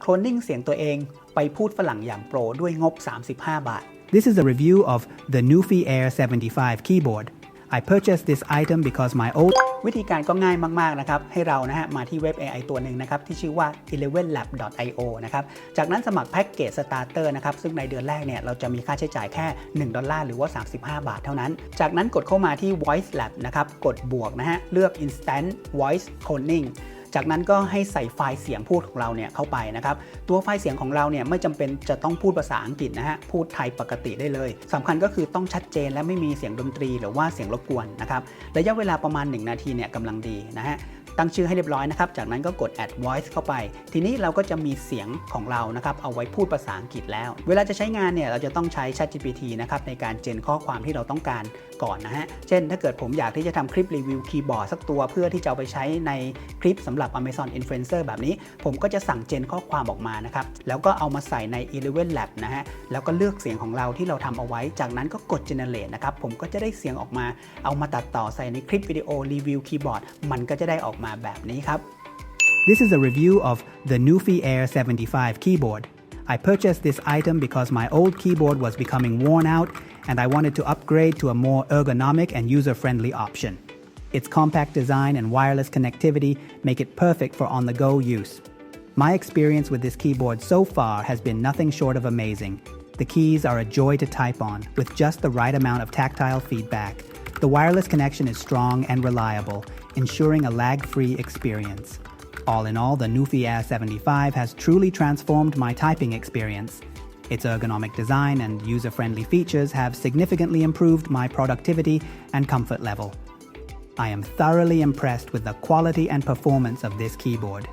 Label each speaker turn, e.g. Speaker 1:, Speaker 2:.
Speaker 1: โคลนนิ่งเสียงตัวเองไปพูดฝรั่งอย่างโปรด้วยงบ 35 บาท
Speaker 2: This is a review of the Newfie Air 75 keyboard. I purchased this item because my old
Speaker 1: วิธีการก็ง่ายมาก ๆ นะครับ ให้เรานะฮะมาที่เว็บ AI ตัวหนึ่งนะครับ ที่ชื่อว่า 11lab.io นะครับ จากนั้นสมัครแพ็กเกจ Starter นะครับ ซึ่งในเดือนแรกเนี่ยเราจะมีค่าใช้จ่ายแค่ 1 ดอลลาร์หรือว่า 35 บาทเท่านั้น จากนั้นกดเข้ามาที่ Voice Lab นะครับ กดบวกนะฮะ เลือก Instant Voice Cloning จากนั้นก็ให้ใส่ไฟล์เสียงพูดของเราเนี่ยเข้าไปนะครับ ตัวไฟล์เสียงของเราเนี่ยไม่จำเป็นจะต้องพูดภาษาอังกฤษนะฮะ พูดไทยปกติได้เลยสำคัญก็คือต้องชัดเจนและไม่มีเสียงดนตรีหรือว่าเสียงรบกวนนะครับ ระยะเวลาประมาณ 1 นาทีเนี่ยกำลังดีนะฮะตั้งชื่อให้เรียบร้อยนะครับ จากนั้นก็กด add voice เข้าไป ทีนี้เราก็จะมีเสียงของเรานะครับ เอาไว้พูดภาษาอังกฤษแล้ว เวลาจะใช้งานเนี่ย เราจะต้องใช้ ChatGPT นะครับ ในการเจนข้อความที่เราต้องการก่อนนะฮะ เช่น ถ้าเกิดผมอยากที่จะทำคลิปรีวิวคีย์บอร์ดสักตัวเพื่อที่จะเอาไปใช้ในคลิปสำหรับ Amazon Influencer แบบนี้ ผมก็จะสั่งเจนข้อความออกมานะครับ แล้วก็เอามาใส่ใน Eleven Lab นะฮะ แล้วก็เลือกเสียงของเราที่เราทำเอาไว้ จากนั้นก็กด generate นะครับ ผมก็จะได้เสียงออกมา เอามาตัดต่อใส่ในคลิปวิดีโอรีวิวคีย์บอร์ด มันก็จะได้ออกมแบบนี้ครับ
Speaker 2: This is a review of the Newfie Air 75 keyboard. I purchased this item because my old keyboard was becoming worn out and I wanted to upgrade to a more ergonomic and user-friendly option. Its compact design and wireless connectivity make it perfect for on-the-go use. My experience with this keyboard so far has been nothing short of amazing. The keys are a joy to type on, with just the right amount of tactile feedback. The wireless connection is strong and reliable, ensuring a lag-free experience. All in all, the Newfie Air 75 has truly transformed my typing experience. Its ergonomic design and user-friendly features have significantly improved my productivity and comfort level. I am thoroughly impressed with the quality and performance of this keyboard.